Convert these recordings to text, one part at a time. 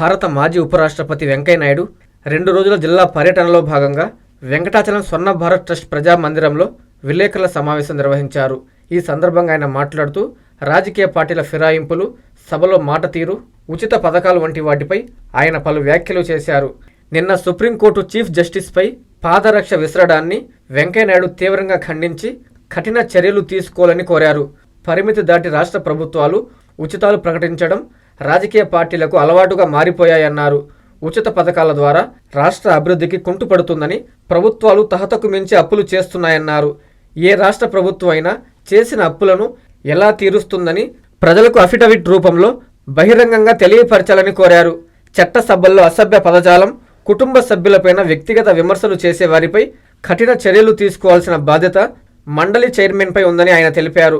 భారత మాజీ ఉపరాష్ట్రపతి వెంకయ్యనాయుడు రెండు రోజుల జిల్లా పర్యటనలో భాగంగా వెంకటాచలం స్వర్ణ భారత్ ట్రస్ట్ ప్రజా మందిరంలో విలేకరుల సమావేశం నిర్వహించారు. ఈ సందర్భంగా ఆయన మాట్లాడుతూ రాజకీయ పార్టీల ఫిరాయింపులు సభలో మాట తీరు ఉచిత పథకాలు వంటి వాటిపై ఆయన పలు వ్యాఖ్యలు చేశారు. నిన్న సుప్రీంకోర్టు చీఫ్ జస్టిస్పై పాదరక్ష విసరడాన్ని వెంకయ్యనాయుడు తీవ్రంగా ఖండించి కఠిన చర్యలు తీసుకోవాలని కోరారు. పరిమితి దాటి రాష్ట్ర ప్రభుత్వాలు ఉచితాలు ప్రకటించడం రాజకీయ పార్టీలకు అలవాటుగా మారిపోయాయన్నారు. ఉచిత పథకాల ద్వారా రాష్ట్ర అభివృద్ధికి కుంటుపడుతుందని ప్రభుత్వాలు తహతకు మించి అప్పులు చేస్తున్నాయన్నారు. ఏ రాష్ట్ర ప్రభుత్వం అయినా చేసిన అప్పులను ఎలా తీరుస్తుందని ప్రజలకు అఫిడవిట్ రూపంలో బహిరంగంగా తెలియపరచాలని కోరారు. చట్టసభల్లో అసభ్య పదజాలం కుటుంబ సభ్యులపైన వ్యక్తిగత విమర్శలు చేసేవారిపై కఠిన చర్యలు తీసుకోవాల్సిన బాధ్యత మండలి చైర్మన్పై ఉందని ఆయన తెలిపారు.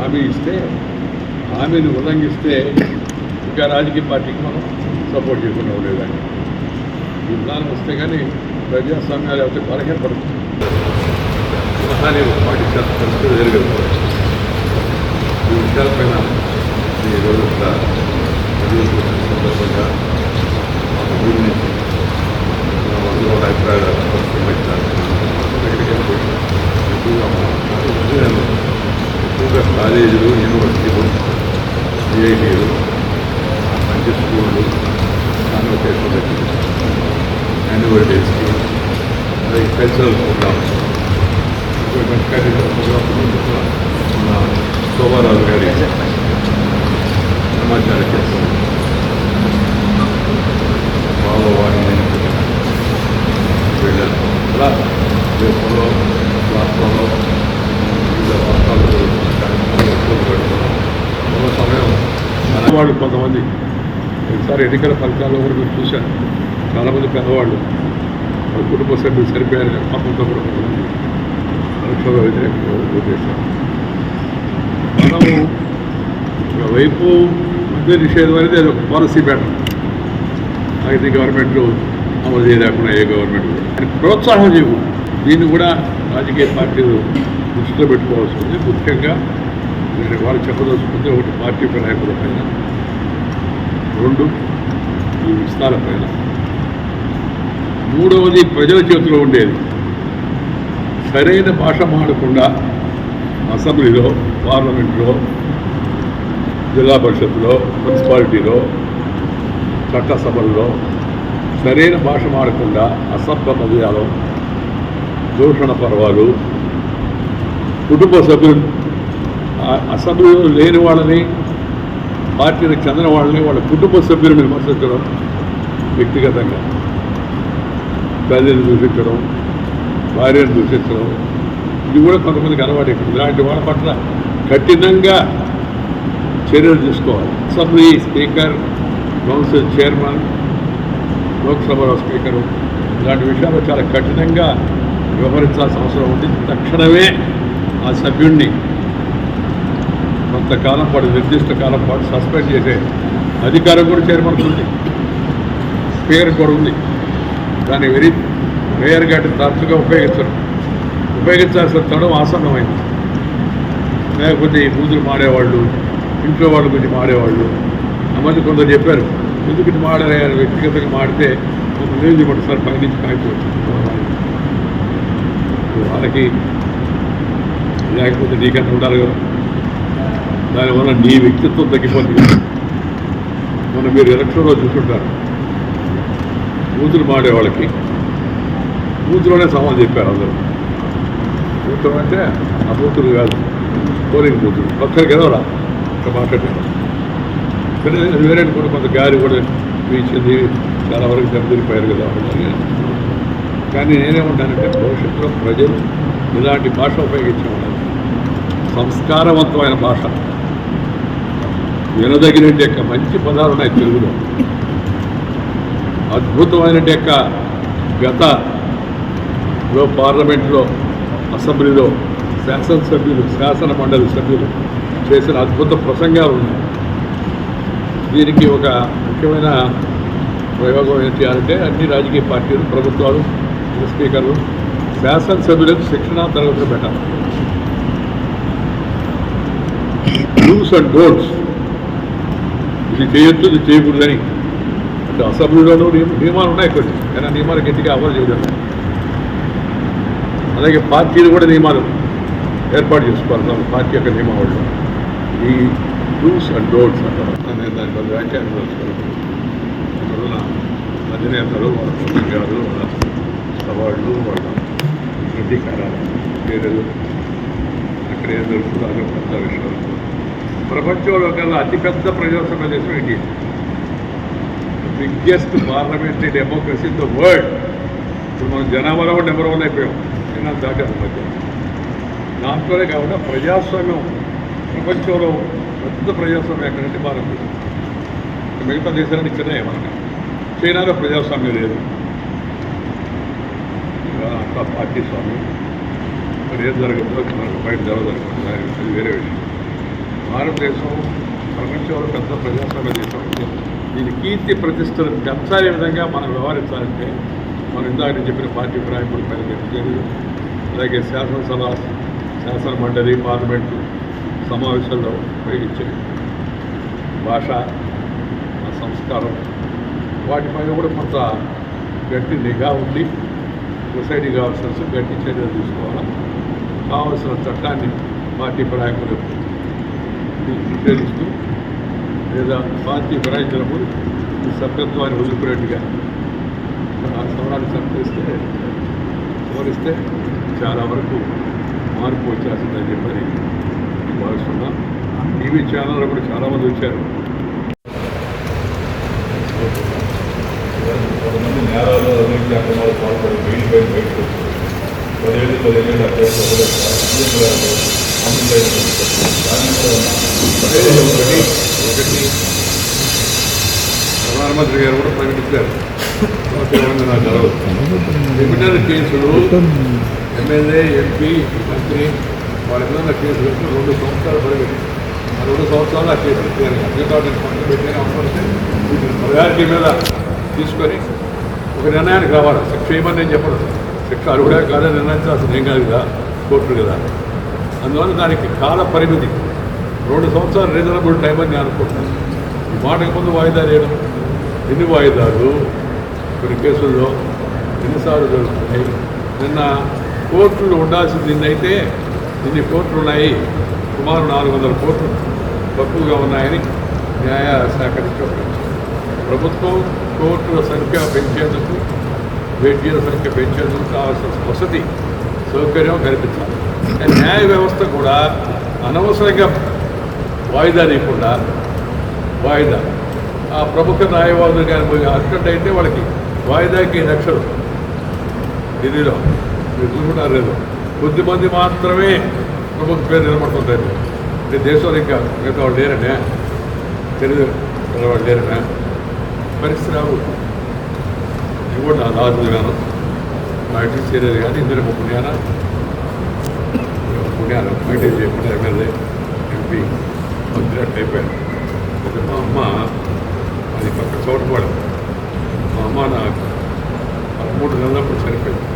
హామీ ఇస్తే హామీని ఉల్లంఘిస్తే ఇంకా రాజకీయ పార్టీకి మనం సపోర్ట్ చేయకుండా ఉండేదాన్ని ఈ విధానం వస్తే కానీ ప్రజాస్వామ్యాలు అయితే బలహీనపడుతుంది మహాని పాటించాల్సిన పరిస్థితి జరగదు ఈ విషయాలపైన ఈ రోజు సందర్భంగా అభిప్రాయాలు ఎక్కువగా కాలేజీలు యూనివర్సిటీలు ఐఐటీలు మంచి స్కూళ్ళు కాన్వకేషన్ యాన్యువల్ డేస్కి అలాగే కల్చరల్ ప్రోగ్రామ్స్ మంచి ప్రోగ్రామ్స్ మన శోభారావు గారి సమాచార కేంద్రం బాబోవాడిని వెళ్ళాను అలా దేశంలో రాష్ట్రంలో వివిధ రాష్ట్రాల్లో కార్యక్రమాలు ఎక్కువ పెడుతున్నాం సమయం పెద్దవాళ్ళు కొంతమంది. ఒకసారి ఎన్నికల ఫలితాల్లో కూడా మీరు చూశాను చాలామంది పెద్దవాళ్ళు. వాళ్ళ కుటుంబ సభ్యులు సరిపోయారు పాపంతో కూడా కొంతమంది. పరీక్షలో వ్యతిరేకంగా చేశారు. మనము ఒకవైపు మధ్య నిషేధం అనేది అది ఒక పాలసీ బ్యాటర్ అయితే గవర్నమెంట్ అమలు చేయలేకుండా ఏ గవర్నమెంట్ కూడా. ప్రోత్సాహం చేయవు దీన్ని కూడా రాజకీయ పార్టీలు దృష్టిలో పెట్టుకోవాల్సి ఉంది. ముఖ్యంగా నేను వాళ్ళు చెప్పదలుచుకుంటే ఒకటి పార్టీ నాయకుల పైన రెండు ఈ విస్తార పైన. మూడవది ప్రజల చేతిలో ఉండేది. సరైన భాష మాడకుండా అసెంబ్లీలో పార్లమెంట్లో జిల్లా పరిషత్లో మున్సిపాలిటీలో చట్టసభల్లో సరైన భాష మాడకుండా అసభ్య పదయాలు దూషణ పర్వాలు కుటుంబ సభ్యులు అసెంబ్లీలో లేని వాళ్ళని పార్టీలకు చెందిన వాళ్ళని వాళ్ళ కుటుంబ సభ్యులను విమర్శించడం వ్యక్తిగతంగా. తల్లిని దూషించడం భార్యను దూషించడం ఇది కూడా కొంతమందికి అలవాటు ఇక్కడ ఇలాంటి వాళ్ళ పట్ల కఠినంగా చర్యలు తీసుకోవాలి. అసెంబ్లీ స్పీకర్ కౌన్సిల్ చైర్మన్ లోక్సభలో స్పీకరు ఇలాంటి విషయాల్లో చాలా కఠినంగా వ్యవహరించాల్సిన అవసరం ఉంది. తక్షణమే ఆ సభ్యుడిని కొంతకాలం పాటు నిర్దిష్ట కాలం పాటు సస్పెండ్ చేసే అధికారం కూడా చేరబడుతుంది ఉంది. స్పీకర్ కూడా ఉంది. దాన్ని వెరీ రేయర్గా అంటే తరచుగా ఉపయోగించరు. ఉపయోగించాల్సిన తడం ఆసన్నమైంది. లేకపోతే ఈ పూజలు మాడేవాళ్ళు ఇంట్లో వాళ్ళ గురించి మాడేవాళ్ళు ఆ కొందరు చెప్పారు ఎందుకు ఇటు మాడారు? వ్యక్తిగతంగా మాడితే కొంత లేదు ఇవ్వండి సార్ పై నుంచి కాకపోవచ్చు వాళ్ళకి లేకపోతే నీకన్నా ఉండాలి కదా. దానివల్ల నీ వ్యక్తిత్వం తగ్గిపోతుంది. మనం మీరు ఎలక్షన్లో చూసుంటారు. బూతులు మాడేవాళ్ళకి బూతులోనే సమాధానం చెప్పారు అందరూ. కూతురు అంటే ఆ కూతురు కాదు పోలింగ్ కూతురు ఒక్కరికి ఏదో రా ఇక్కడ మాట్లాడారు వేరే కూడా కొంత గారి కూడా వీచింది. చాలా వరకు దెబ్బతిరిపోయారు కదా కానీ నేనేమంటానంటే భవిష్యత్తులో ప్రజలు ఇలాంటి భాష ఉపయోగించే సంస్కారవంతమైన భాష. వినదగిన యొక్క మంచి పదాలు ఉన్నాయి తెలుగులో. అద్భుతమైన యొక్క గతలో పార్లమెంట్లో అసెంబ్లీలో శాసనసభ్యులు శాసన మండలి సభ్యులు చేసిన అద్భుత ప్రసంగాలు ఉన్నాయి. దీనికి ఒక ముఖ్యమైన ప్రయోగం ఏం చేయాలంటే అన్ని రాజకీయ పార్టీలు ప్రభుత్వాలు స్పీకర్లు శాసనసభ్యులకు శిక్షణా తరగతులు పెట్టాలి. డూస్ అండ్ డోంట్స్ ఇది చేయొచ్చు ఇది చేయకూడదని. అంటే అసెంబ్లీలోనూ నియమాలు ఉన్నాయి కొన్ని కానీ ఆ నియమాలు గట్టిగా అమలు చేయడం అలాగే పార్టీలు కూడా నియమాలు ఏర్పాటు చేసుకోవాలి. పార్టీ యొక్క నియమావళి ఈ రూల్స్ అండ్ డోట్స్ అంటారు. నేను దాని వ్యాఖ్యానం చేసుకోవాలి అందువలన అధినేతలు వాళ్ళ ప్రసంగాలు వాళ్ళ సవాళ్ళు వాళ్ళ ప్రతీకారాలు పేరు అక్కడ ఏం జరుగుతుందో పెద్ద విషయాలు ప్రపంచంలో కల్లా అతిపెద్ద ప్రజాస్వామ్య దేశం India biggest parliamentary democracy in the world ఇప్పుడు మనం జనాభాలో కూడా నెంబర్ వన్ అయిపోయాం. నేను దాటాను మధ్య. దాంట్లోనే కాకుండా ప్రజాస్వామ్యం. ప్రపంచంలో పెద్ద ప్రజాస్వామ్యం ఎక్కడంటే భారతదేశం మిగతా దేశాలన్నీ చిన్నయే మనకి. చైనాలో ప్రజాస్వామ్యం లేదు. అంతా పార్టీ స్వామ్యం. మరి ఏం జరగదు మనకు బయట జరగదు అది వేరే విషయం. భారతదేశం ప్రపంచంలో పెద్ద ప్రజాస్వామ్య దేశం దీని కీర్తి ప్రతిష్టలు పెంచాలే విధంగా మనం వ్యవహరించాలంటే మనం ఇందాక నేను చెప్పిన పార్టీ ప్రాయంపుడు పరిగణించారు అలాగే శాసనసభ శాసన మండలి పార్లమెంటు సమావేశాల్లో ఉపయోగించే భాష సంస్కారం సంస్కారం వాటిపైన కూడా కొంత గట్టి నిఘా ఉండి సొసైటీ కావాల్సిన గట్టి చర్యలు తీసుకోవాలి? కావాల్సిన చట్టాన్ని పార్టీ ప్రయాణికులు నిర్దేశిస్తూ లేదా పార్టీ ఫిరాయించినప్పుడు ఈ సభ్యత్వాన్ని వదులుకునేట్టుగా ఆ సవరాన్ని సంతరిస్తే వివరిస్తే చాలా వరకు మార్పు వచ్చేస్తుందని చెప్పని భావిస్తున్నా టీవీ ఛానల్లో కూడా చాలామంది వచ్చారు. కొంతమంది నేరాలు అవినీతి అక్రమాలు పాల్పడి బెయిల్ బయట బయటకు వచ్చారు. పదిహేడు పదిహేడు అభ్యర్థులు ఒకటి ఒకటి ఒకటి ప్రధానమంత్రి గారు కూడా ప్రకటించారు ఏమైంది నాకు జరగదు క్రిమినల్ కేసులు ఎమ్మెల్యే ఎంపీ మంత్రి వాళ్ళ మీద కేసులు పెట్టి రెండు సంవత్సరాలు పరిగెత్తి ఆ రెండు సంవత్సరాలు ఆ కేసు పెట్టారు అధికారులు పక్కన పెట్టిన అవసరం ప్రయారిటీ మీద తీసుకొని ఒక నిర్ణయానికి రావాలి. శిక్ష ఏమని నేను చెప్పను. శిక్ష అడుగుడే కాదని నిర్ణయించాల్సింది ఏం కాదు కదా. కోర్టులు కదా. అందువల్ల దానికి కాల పరిమితి. రెండు సంవత్సరాలు రీజనబుల్ టైం అని నేను అనుకుంటున్నాను. ఈ మాటకు ముందు వాయిదా వేయడం. ఎన్ని వాయిదాలు? కొన్ని కేసుల్లో ఎన్నిసార్లు జరుగుతున్నాయి? నిన్న కోర్టులు ఉండాల్సింది నిన్నైతే ఇన్ని కోర్టులు ఉన్నాయి సుమారు నాలుగు వందల కోట్లు తక్కువగా ఉన్నాయని న్యాయ శాఖ ప్రభుత్వం కోర్టుల సంఖ్య పెంచేందుకు బెడ్జీల సంఖ్య పెంచేందుకు కావాల్సిన వసతి సౌకర్యం కల్పించాలి. న్యాయ వ్యవస్థ కూడా అనవసరంగా వాయిదా లేకుండా వాయిదా. ఆ ప్రముఖ న్యాయవాదులు కానీ అక్కడంటే అయితే వాళ్ళకి వాయిదాకి లక్షలు ఢిల్లీలో. మీరు చూసుకుంటారు లేదు. కొద్దిమంది మాత్రమే ప్రముఖ పేరు నిలబడుతుంటారు అంటే దేశంలో ఇంకా మిగతా వాళ్ళు లేరనే? తెలుగు వాళ్ళు లేరనే? పరిస్థితి రావు ఇది కూడా నా లాజులు గాను నా ఇంటికి చేరేది కానీ ఇందులో ఒక పుణ్యాన పుణ్యాన మెయింటైన్ ఎమ్మెల్యే ఎంపీ మంత్రి అయిపోయాను అయితే మా అమ్మ అది పక్క చోటుపాడు మా అమ్మ నాకు పదమూడు నెలలప్పుడు చనిపోయింది.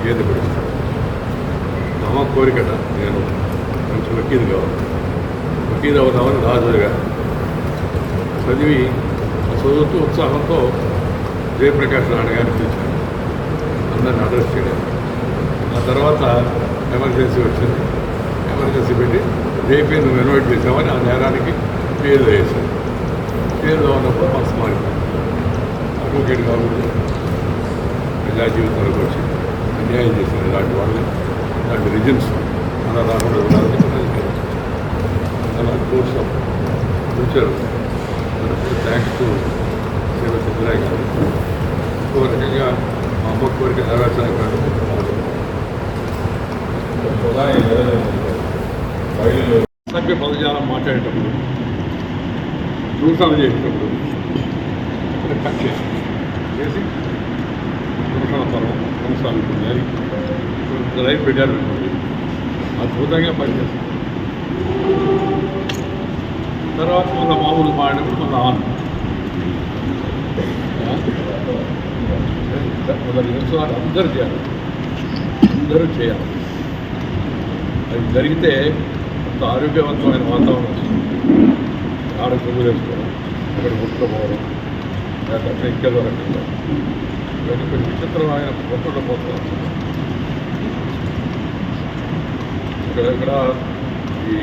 గేదె గురించి మా అమ్మ కోరికట నేను మంచి వకీలు కావాలి వకీలు అవుదామని రాజుగా చదివి చదువుతూ ఉత్సాహంతో జయప్రకాష్ నాయుడు గారిని పిలిచాను అందరిని అడ్రస్ చేయడం ఆ తర్వాత ఎమర్జెన్సీ వచ్చింది. ఎమర్జెన్సీ పెట్టి రేపే నువ్వు ఇన్వైట్ చేసావని ఆ నేరానికి పేరు వేశాను పేరు ఉన్నప్పుడు మనసు మారిపోయింది అడ్వకేట్ కాకూడదు ప్రజా జీవితంలోకి వచ్చి అన్యాయం చేసిన ఇలాంటి వాళ్ళని ఇలాంటి రిజన్స్ అలా రాకుండా ఉండాలని ప్రజలు అలా course future thanks to Shiva Siddharay గారు. ఇంకో రకంగా మా అమ్మ కోరిక నెరవేర్చడానికి ప్రధాని సభ్య పదజాలం మాట్లాడేటప్పుడు దూషణలు చేసేటప్పుడు కట్ చేసి చేసి దూషణ పర్వం కొనసాగుతుంది అని లైఫ్ పెట్టారు అద్భుతంగా పనిచేస్తుంది. తర్వాత మన మామూలు మాడినప్పుడు మన ఆన్. మొదటి నిమిషాలు అందరూ చేయాలి. అందరూ చేయాలి. అది జరిగితే అంత ఆరోగ్యవంతమైన వాతావరణం ఆడ కొమ్ము వేసుకోవడం అక్కడ ముట్టుకోవడం లేకపోతే ఇంకేదో రకంగా ఇవన్నీ కొన్ని విచిత్రమైన పొట్టులో పోతున్నాం ఇక్కడ ఇక్కడ ఈ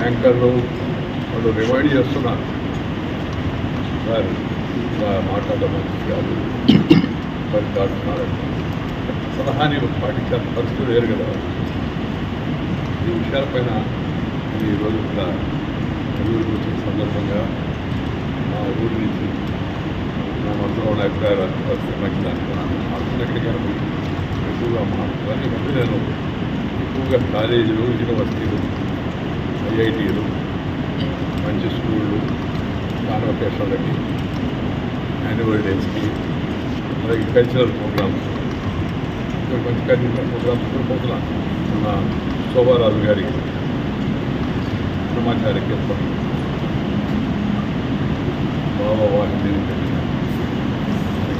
యాంకర్లు వాళ్ళు రిమైండ్ చేస్తున్నారు సార్ ఇలా మాట్లాడడం కాదు మరి దాటున్నారు సలహాని పాటించాల్సిన పరిస్థితులు లేరు కదా ఈ విషయాలపైన ఈ రోజు ఇక్కడ వచ్చిన సందర్భంగా మా ఊరి నుంచి నా మనసులో ఉన్న అభిప్రాయాలు ఎక్కడికైనా ఎక్కువగా మాట్లాడాలి ఈ మధ్య నేను ఎక్కువగా కాలేజీలు యూనివర్సిటీలు ఐఐటీలు మంచి స్కూళ్ళు కాన్వకేషన్లకి యాన్యువల్ డేస్కి అలాగే కల్చరల్ ప్రోగ్రామ్స్. ఇంకా మంచి కల్చరల్ ప్రోగ్రామ్స్ కూడా పోతున్నాను మన శోభారాజు గారి సమాచార కేంద్రం బాబా వాహిని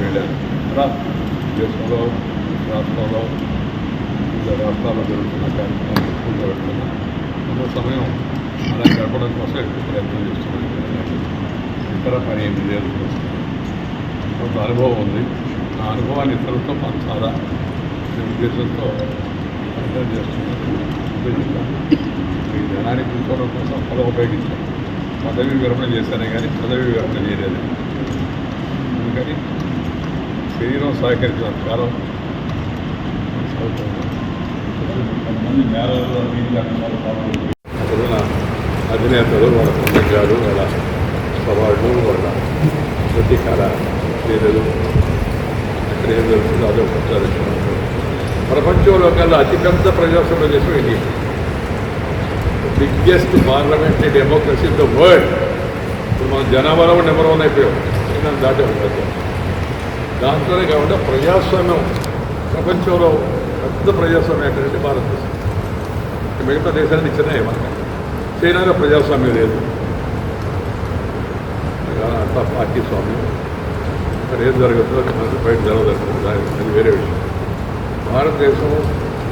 వెళ్ళాను దేశంలో రాష్ట్రంలో వివిధ రాష్ట్రాల్లో జరుగుతున్న కార్యక్రమాలు ఎక్కువ వెళ్తున్నా కొంత సమయం అలా గడపడం కోసం ఎక్కువ ప్రయత్నం చేస్తున్నాను. ఇతర పని ఏమి లేదు. కొంత అనుభవం ఉంది. ఆ అనుభవాన్ని ఇతరులతో పంచాలా? అనే ఉద్దేశంతో ప్రయత్నం చేస్తున్నాను ఈ జనాన్ని కూర్చోవడం కోసం పదవి ఉపయోగించాం పదవి విరమణ చేశానే కానీ పదవి విరమణ చేయలేదు అందుకని శరీరం సహకరించినంత కాలం కొనసాగుతున్నాను. కొంతమంది నేరాలు అధినేతలు వాళ్ళ సంఘాలు వాళ్ళ సవాళ్ళు వాళ్ళ ప్రతీకార చర్యలు అక్కడ ఏం జరుగుతుందో అదే ప్రచారం ప్రపంచంలో కల్లా అతిపెద్ద ప్రజాస్వామ్య దేశం India biggest parliamentary democracy in the world ఇప్పుడు మన జనాభాలో కూడా నెంబర్ వన్ అయిపోయాం. చైనా దాటే ఉంటుంది దాంట్లోనే కాకుండా ప్రజాస్వామ్యం. ప్రపంచంలో పెద్ద ప్రజాస్వామ్యం ఎక్కడంటే భారతదేశం. మిగతా దేశాన్ని చిన్న మనకి చైనాలో ప్రజాస్వామ్యం లేదు. అంతా పార్టీ స్వామ్యం. మరి ఏం జరుగుతుందో మనకు బయట జరగదు దాని అది వేరే విషయం. భారతదేశం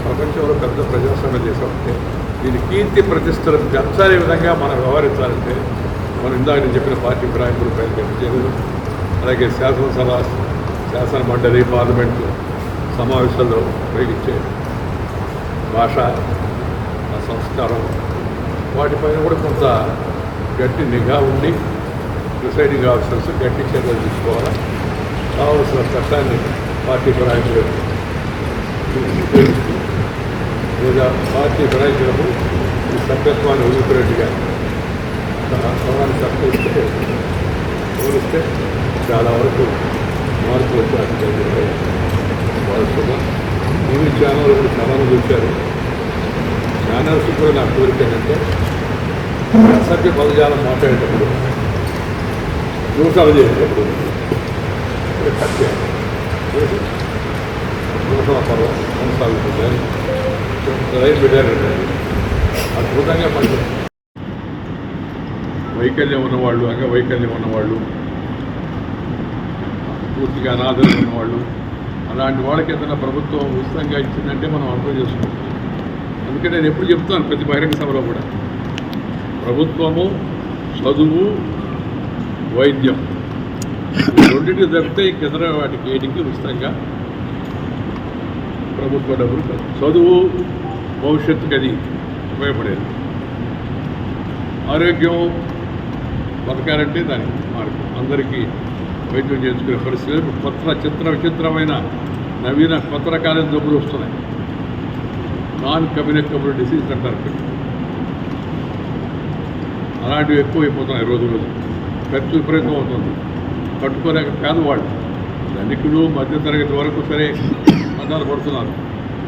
ప్రపంచంలో పెద్ద ప్రజాస్వామ్య దేశం అంటే దీని కీర్తి ప్రతిష్టలు పెంచాలే విధంగా మనం వ్యవహరించాలంటే మనం ఇందాక నేను చెప్పిన పార్టీ ఫిరాయింపులు పైన అలాగే శాసనసభ శాసన మండలి పార్లమెంటు సమావేశాల్లో ఉపయోగించే భాష సంస్కారం వాటిపైన కూడా కొంత గట్టి నిఘా ఉండి ప్రిసైడింగ్ ఆఫీసర్స్ గట్టి చర్యలు తీసుకోవాలి? కావలసిన చట్టాన్ని పార్టీ ఫిరాయింపులు లేదా పార్టీ ఫిరాయించినప్పుడు ఈ సభ్యత్వాన్ని వదులుకునేట్టుగా సమాన్ని తప్పిస్తే పోలిస్తే చాలా వరకు మార్పులు వచ్చే అధికారులు భావిస్తున్నాం టీవీ ఛానల్ కూడా చాలా మంది ఛానల్స్ కూడా నాకు కోరిక ఏంటంటే అసభ్య పదజాలం మాట్లాడేటప్పుడు దూకాలు చేసేటప్పుడు ఇక్కడ కట్ చేయాలి. చేసి దూషణ పర్వం కొనసాగుతుంది అద్భుతంగా పనిచేస్తుంది వైకల్యం ఉన్నవాళ్ళు అంగవైకల్యం ఉన్నవాళ్ళు పూర్తిగా అనాథలు ఉన్నవాళ్ళు అలాంటి వాళ్ళకి ఏదైనా ప్రభుత్వం ఉచితంగా ఇచ్చిందంటే మనం అర్థం చేసుకుంటాం. అందుకే నేను ఎప్పుడు చెప్తాను ప్రతి బహిరంగ సభలో కూడా. ప్రభుత్వము చదువు వైద్యం. రెండింటికి తప్పితే కింద వాటికి ఏటికి ఉచితంగా ప్రభుత్వ డబ్బులు. చదువు భవిష్యత్తుకి అది ఉపయోగపడేది. ఆరోగ్యం బతకాలంటే దానికి మార్గం. అందరికీ వైద్యం చేసుకునే పరిస్థితి లేదు. కొత్త చిత్ర విచిత్రమైన నవీన కొత్త రకాలైన జబ్బులు వస్తున్నాయి. నాన్ కమ్యూనికబుల్ డిసీజ్ అంటారు అలాంటివి ఎక్కువ అయిపోతున్నాయి రోజు రోజు ఖర్చు విపరీతం అవుతుంది. కట్టుకోలేక పేదవాళ్ళు ధనికులు మధ్యతరగతి వరకు సరే ఆధార పడుతున్నారు.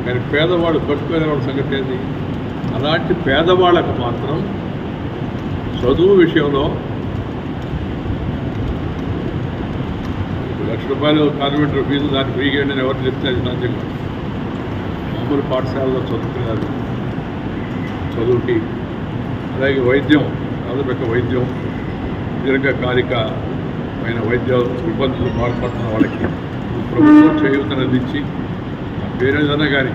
కానీ పేదవాళ్ళు కట్టుకునే సంగతి ఏంటి అలాంటి పేదవాళ్ళకు మాత్రం చదువు విషయంలో లక్ష రూపాయలు కాన్వెంట్ ఫీజు దాన్ని ఫ్రీగా అని ఎవరు చెప్తే అది సాధ్యం కాదు. మామూలు పాఠశాలలో చదువుతున్నారు చదువుకి. అలాగే వైద్యం ప్రాథమిక వైద్యం దీర్ఘకాలిక వైద్య ఇబ్బందులు బాధపడుతున్న వాళ్ళకి ప్రభుత్వం చేయూతనందించి వేరేదన్నా కానీ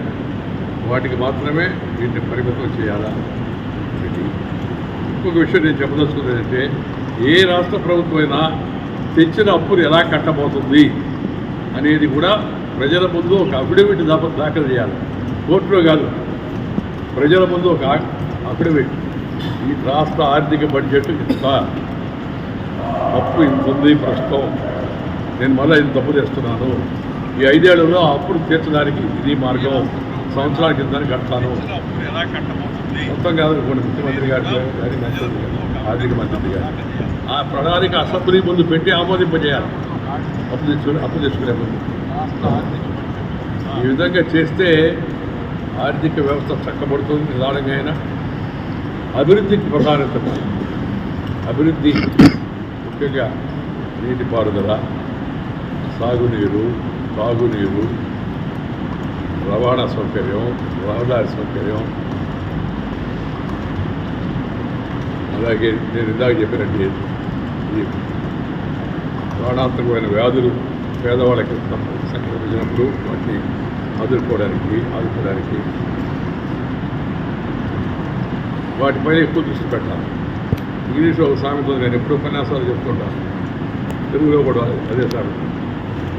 వాటికి మాత్రమే వీటిని పరిమితం చేయాలా? ఇంకొక విషయం నేను చెప్పదలుచుకున్నదంటే ఏ రాష్ట్ర ప్రభుత్వం అయినా తెచ్చిన అప్పులు ఎలా కట్టబోతుంది అనేది కూడా ప్రజల ముందు ఒక అఫిడవిట్ దాఖలు చేయాలి. కోర్టులో కాదు ప్రజల ముందు ఒక అఫిడవిట్. ఈ రాష్ట్ర ఆర్థిక బడ్జెట్ ఇంత అప్పు ఇంత ఉంది ప్రస్తుతం. నేను మళ్ళీ ఇంత తప్పు చేస్తున్నాను? ఈ ఐదేళ్ళలో అప్పుడు తీర్చడానికి ఇది మార్గం. సంవత్సరాల కింద కడతాను. మొత్తం కాదు కొన్ని ముఖ్యమంత్రి గారి మంత్రి ఆర్థిక మంత్రి గారు. ఆ ప్రణాళిక అసెంబ్లీ ముందు పెట్టి ఆమోదింపజేయాలి. అప్పు తెచ్చుకుని అప్పు తెచ్చుకునే ముందు. ఈ విధంగా చేస్తే ఆర్థిక వ్యవస్థ చక్కబడుతుంది నిదానంగా అయినా. అభివృద్ధికి ప్రాధాన్యత అభివృద్ధి ముఖ్యంగా నీటిపారుదల సాగునీరు తాగునీరు రవాణా సౌకర్యం రహదారి సౌకర్యం. అలాగే నేను ఇందాక చెప్పినట్టు ఈ ప్రాణాంతకమైన వ్యాధులు పేదవాళ్ళకి సంక్రమించినప్పుడు వాటిని ఆదుకోవడానికి ఆదుకోవడానికి వాటిపైన ఎక్కువ దృష్టి పెట్టాలి. ఇంగ్లీష్లో ఒక సామెత నేను ఎప్పుడు ఉపన్యాసాలు చెప్తుంటాను. తెలుగులో కూడా అదే సామెత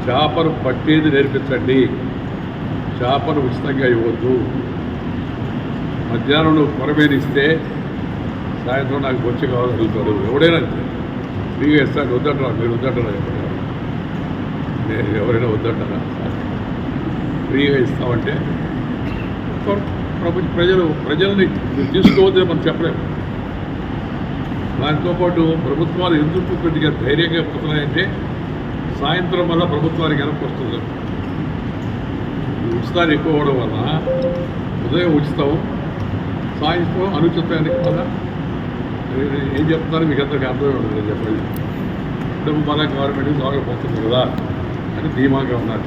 చేపను పట్టేది నేర్పించండి. చేపను ఉచితంగా ఇవ్వద్దు. మధ్యాహ్నం నువ్వు సాయంత్రం నాకు బొచ్చి కావాలి అడుగుతాడు ఎవడైనా అంతే. ఫ్రీగా ఇస్తాను వద్దంటారా? మీరు వద్దంటారా? ఎవరైనా నేను ఎవరైనా వద్దంటారా? ఫ్రీగా ఇస్తామంటే ప్రపంచ ప్రజలు ప్రజల్ని మీరు తీసుకోవద్దని మనం చెప్పలేము దాంతోపాటు ప్రభుత్వాలు ఎందుకు కొద్దిగా ధైర్యంగా పోతున్నాయంటే సాయంత్రం వల్ల ప్రభుత్వానికి వెనక్కి వస్తుంది. ఉచితాలు ఎక్కువ అవడం వల్ల ఉదయం ఉచితం సాయంత్రం అనుచితానికి వల్ల ఏం చెప్తాను మీకు అందరికీ అర్థమే ఉండదు నేను చెప్పేది. డబ్బు మన గవర్నమెంట్ దొరకపోతుంది కదా అని ధీమాగా ఉన్నారు.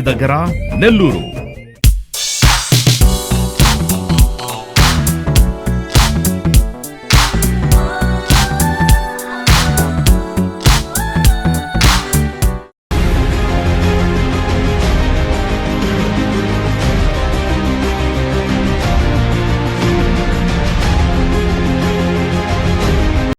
దగ్గర నెల్లూరు.